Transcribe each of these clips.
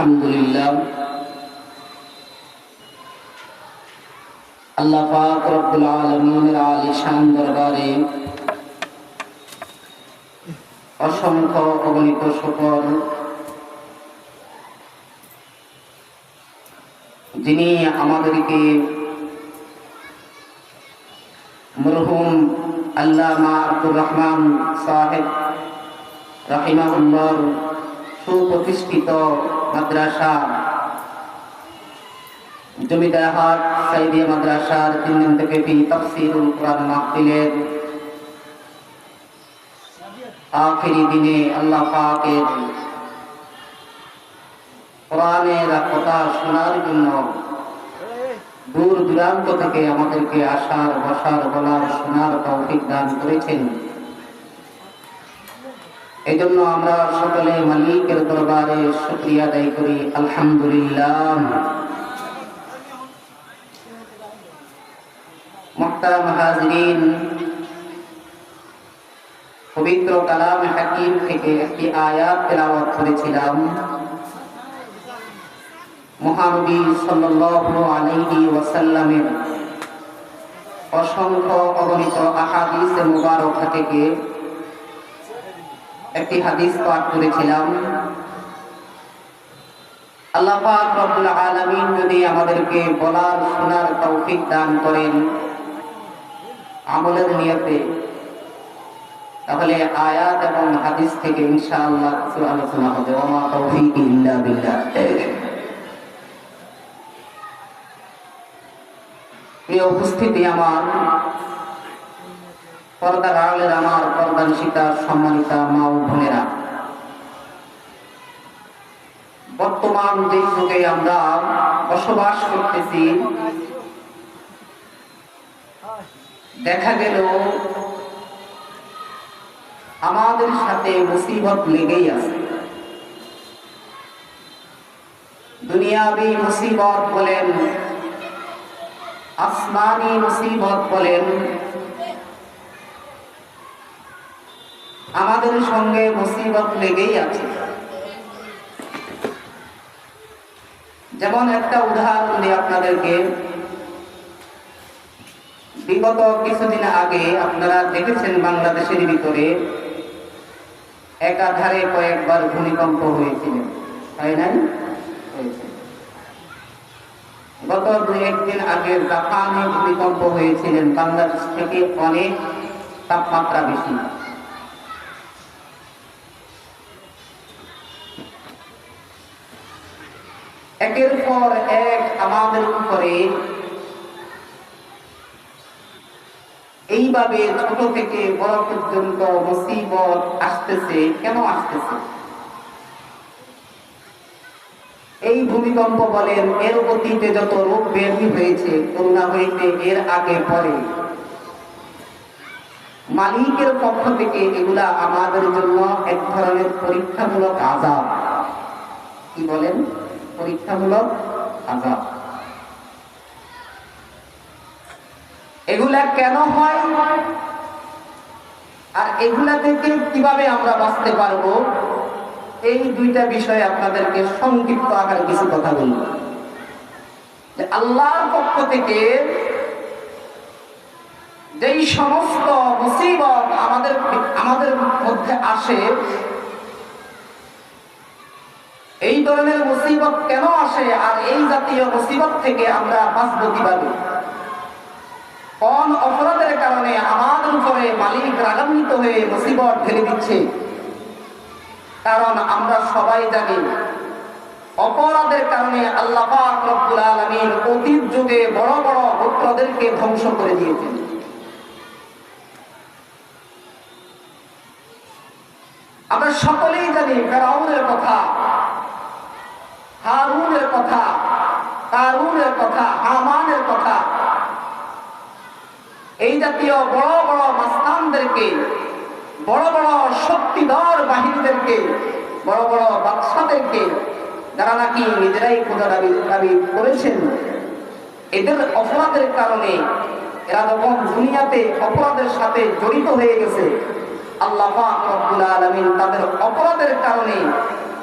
আলহামদুলিল্লাহ। আল্লাহ পাক রব্বুল আলামিনের আলিশান দরবারে অসংখ্য অগণিত শুকর। যিনি আমাদেরকে মরহুম আল্লামা আব্দুর রহমান সাহেব রাহিমাহুল্লাহর সুপ্রতিষ্ঠিত মাদ্রাসা। জমিদারহাট সাইদিয়া মাদ্রাসার তিন দিন থেকে ফি তাফসিরুল কোরআন মাহফিলের আখেরি দিনে আল্লাহ পাকের কোরআনের কথা শোনার জন্য দূর দূরান্ত থেকে আমাদেরকে আসার, বসার, বলার, শোনার তৌফিক দান করেছেন। এই জন্য আমরা সকলে মালিকের দরবারে শুক্রিয়া আদায় করি, আলহামদুলিল্লাহ। পবিত্র কালাম হাকিম থেকে একটি আয়াত তেলাওয়াত করেছিলাম। মহানবী সাল্লাল্লাহু ওয়াসাল্লামের অসংখ্য অগণিত আহাদিস মুবারকা থেকে একটি হাদিস পাঠ করেছিলাম। আল্লাহ যদি আমাদেরকে বলার, শোনার তৌফিক দান করেন আমলের নিয়তে, তাহলে আয়াত এবং হাদিস থেকে ইনশাআল্লাহ আলোচনা হবে। ওমা তৌফিক ইল্লা উপস্থিতি আমার পর্দার আড়ালের আমার পর্দা নিশিতার সম্মানিতা মা ও বোনেরা। বর্তমান যে যুগে আমরা বসবাস করতেছি, দেখা গেল আমাদের সাথে মুসিবত লেগেই আছে। দুনিয়াবি মুসিবত বলেন, আসমানি মুসিবত বলেন আমাদের সঙ্গে মুসিবত লেগেই আছে। যেমন একটা উদাহরণ দিই আপনাদেরকে বিগত কিছুদিন আগে আপনারা দেখেছেন বাংলাদেশের ভিতরে একাধারে কয়েকবার ভূমিকম্প হয়েছিল। তাই নাই গত দু, একদিন আগে জাপানে ভূমিকম্প হয়েছিলেন বাংলাদেশ থেকে অনেক তাপমাত্রা বেশি। উপরে এইভাবে ছোট থেকে বড় পর্যন্ত মুসিবত আসতেছে। কেন আসতেছে? এই ভূমিকম্প বলেন, এর অতীতে যত রোগ ব্যাধি হয়েছে করোনা হয়েছে এর আগে পরে। মালিকের পক্ষ থেকে এগুলা আমাদের জন্য এক ধরনের পরীক্ষামূলক আজাব কি বলেন? পরীক্ষামূলক আজাব এগুলা কেন হয়? আর এগুলা থেকে কীভাবে আমরা বাঁচতে পারব? এই দুইটা বিষয়ে আপনাদেরকে সংক্ষিপ্ত আকারে কিছু কথা বলব। আল্লাহর পক্ষ থেকে যেই সমস্ত মুসিবত আমাদের আমাদের মধ্যে আসে, এই ধরনের মুসিবত কেন আসে? আর এই জাতীয় মুসিবত থেকে আমরা বাঁচবো কীভাবে? কোন অপরাধের কারণে আমাদের উপরে মালিক রাগান্বিত হয়ে মুসিবত ঢেলে দিচ্ছে? কারণ আমরা সবাই জানি, অপরাধের কারণে আল্লাহ রব্বুল আলামিন অতীত যুগে বড় বড় পুত্রদেরকে ধ্বংস করে দিয়েছেন। আমরা সকলেই জানি ফেরাউনের কথা, হারুনের কথা কারুনের কথা, হামানের কথা এই জাতীয় বড় বড় মাস্তানদেরকে, বড় বড় শক্তিধর বাহিনীদেরকে, বড় বড় বাদশাদেরকে যারা নাকি নিজেরাই খোঁজা দাবি দাবি করেছেন, এদের অপরাধের কারণে এরা যখন দুনিয়াতে অপরাধের সাথে জড়িত হয়ে গেছে, আল্লাহ রব্বুল আলামিন তাদের অপরাধের কারণে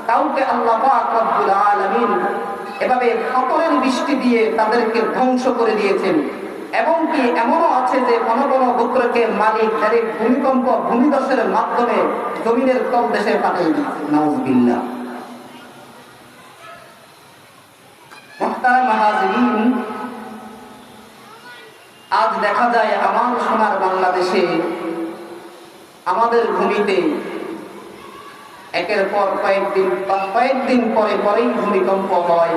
কাউকে আল্লাহ রব্বুল আলামিন এভাবে ফাতরের বৃষ্টি দিয়ে তাদেরকে ধ্বংস করে দিয়েছেন। এবং কি এমনও আছে যে কোন কোন গোত্রকে মালিক ডাইরেক্ট ভূমিকম্প ভূমিদশের মাধ্যমে জমিনের তল দেশে পাঠিয়ে আজ দেখা যায় আমার সোনার বাংলাদেশে আমাদের ভূমিতে একের পর কয়েকদিন কয়েকদিন পরে পরেই ভূমিকম্প হয়।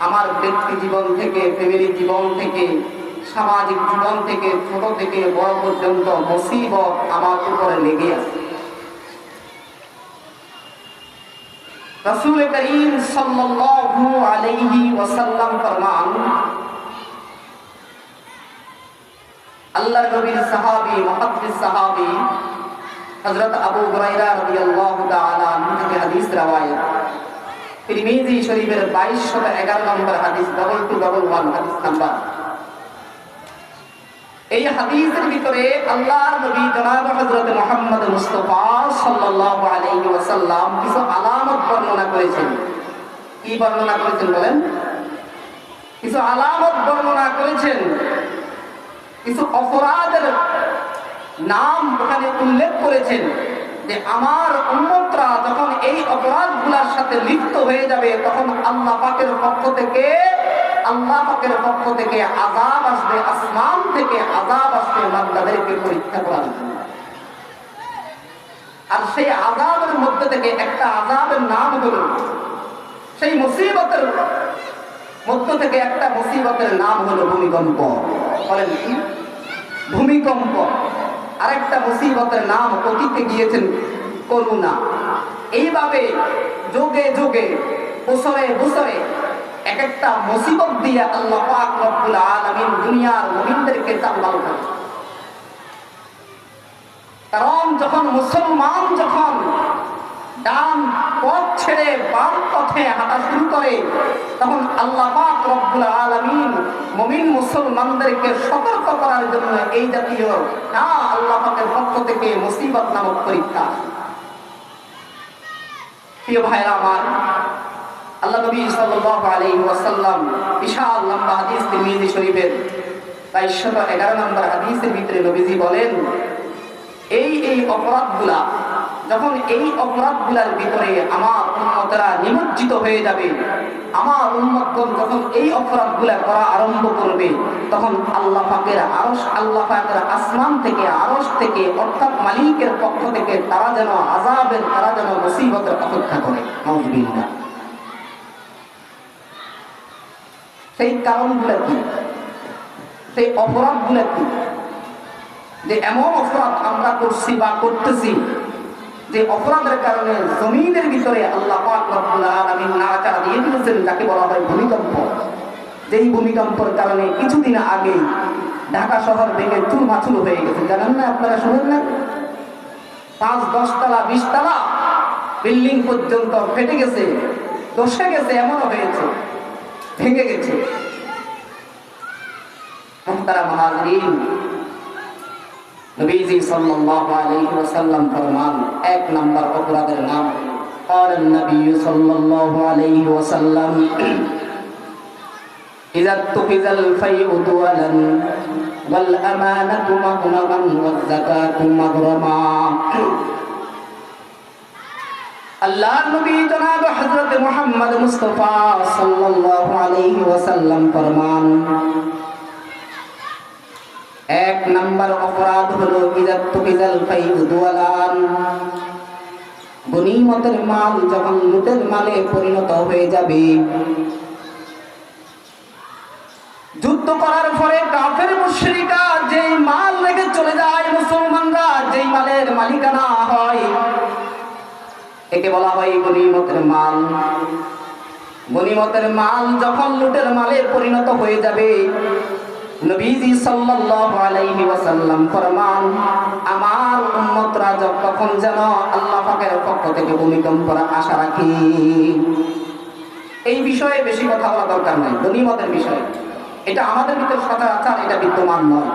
আমার ব্যক্তি জীবন থেকে ফ্যামিলি জীবন থেকে, সামাজিক জীবন থেকে, ছোট থেকে, বড় পর্যন্ত মুসিবত আমার উপরে লেগে আছে। রসুল করিম সাল্লাল্লাহু আলাইহি ওয়াসাল্লাম ফরমান আল্লাহর নবীর সাহাবী, মুহাদ্দিস সাহাবী, হযরত আবু হুরায়রা রাদিয়াল্লাহু তাআলা থেকে হাদিস রওয়ায়াত। তিরমিজি শরীফের 2211 নম্বর হাদিস ডবল টু ডবল ওয়ান হাদিস নাম্বার এই হাদিসের ভিতরে আল্লাহর নবী জনাব হযরত মুহাম্মদ মুস্তাফা সাল্লাল্লাহু আলাইহি ওয়াসাল্লাম কিছু আলামত বর্ণনা করেছেন। কি বর্ণনা করেছেন বলেন? কিছু আলামত বর্ণনা করেছেন। কিছু অপরাধের নাম ওখানে উল্লেখ করেছেন। যে আমার উন্মতরা যখন এই অপরাধগুলোর সাথে লিপ্ত হয়ে যাবে, তখন আল্লাহ পাকের পক্ষ থেকে, আল্লাহ পাকের পক্ষ থেকে আজাব আসবে, আসমান থেকে আজাব আসবে, বান্দাদেরকে পরীক্ষা করার জন্য। আর সেই আজাবের মধ্যে থেকে একটা আজাবের নাম হলো, সেই মুসিবতের মধ্য থেকে একটা মুসিবতের নাম হলো ভূমিকম্প। বলেন কি? ভূমিকম্প। আরেকটা মুসিবতের নাম অতীতে গিয়েছেন করুণা। এইভাবে যোগে যোগে, বছরে বছরে এক একটা মুসিবত দিয়ে আল্লাহ পাক রব্বুল আলামিন দুনিয়ার মুমিনদেরকে চালবাল করে কারণ যখন মুসলমান যখন ডান পথ ছেড়ে বাম পথে হাঁটা শুরু করে, তখন আল্লাহ পাক রব্বুল আলামিন মুমিন মুসলমানদেরকে সতর্ক করার জন্য এই জাতীয় আল্লাহ পাকের পক্ষ থেকে মুসিবত নামক পরীক্ষা। প্রিয় ভাইরা আমার, আল্লাহ নবী সাল্লাল্লাহু আলাইহি ওয়াসাল্লাম বিশাল লম্বা হাদিস তিরমিজি শরীফের 2211 নম্বর হাদিসের ভিতরে নবীজি বলেন, এই এই অপরাধগুলা যখন এই অপরাধগুলার ভিতরে আমার উন্মতরা নিমজ্জিত হয়ে যাবে, আমার উন্মতগণ যখন এই অপরাধগুলা করা আরম্ভ করবে, তখন আল্লাহ পাকের আরস আল্লাহ পাকের আসমান থেকে আরস থেকে, অর্থাৎ মালিকের পক্ষ থেকে তারা যেন আজাবের তারা যেন মুসিবতের অপেক্ষা করে। সেই কারণগুলো কি? সেই অপরাধগুলো কি? যে এমন অপরাধ আমরা করছি বা করতেছি যে অপরাধের কারণে জমিনের ভিতরে আল্লাহ নাড়াচাড়া দিয়ে দিয়েছেন, যাকে বলা হয় ভূমিকম্প। যেই ভূমিকম্পের কারণে কিছুদিন আগে ঢাকা শহর ভেঙে চুরমাচুর হয়ে গেছে। জানেন না আপনারা, শুনেন না? পাঁচ, দশ তালা, বিশ তালা বিল্ডিং পর্যন্ত ফেটে গেছে দশে গেছে, এমনও হয়েছে, ভেঙে গেছে। মুহতারা মহাজরিন নবীজি সাল্লাল্লাহু আলাইহি ওয়াসাল্লাম ফরমান এক নাম্বার অপরাধের নাম قال النبي صلى الله عليه وسلم إذا اتخذ الفيء دولا والأمانة مغنما والزكاة مغرما আল্লাহ নবী জনাব হযরত মুহাম্মদ মুস্তাফা সাল্লাল্লাহু আলাইহি ওয়াসাল্লাম ফরমান এক নাম্বার অপরাধ হলো ফাইদুয়ালান গনিমতের মাল যখন লুটের মালে পরিণত হয়ে যাবে। যুদ্ধ করার পরে কাফের মুশরিকা যেই মাল রেখে চলে যায়, মুসলমানরা যেই মালের মালিকানা হয়, একে বলা হয় গনিমতের মাল। গনিমতের মাল যখন লুটের মালে পরিণত হয়ে যাবে নবীজি সাল্লাল্লাহু আলাইহি ওয়াসাল্লাম ফরমান, আমার উম্মতরা যখন যেন আল্লাহ পাকের পক্ষ থেকে ভূমিকম্পের আশা রাখি? এই বিষয়ে বেশি কথা বলা দরকার নাই গনিমতের বিষয়ে। এটা আমাদের ভিতর সচরাচর এটা বিদ্যমান নয়।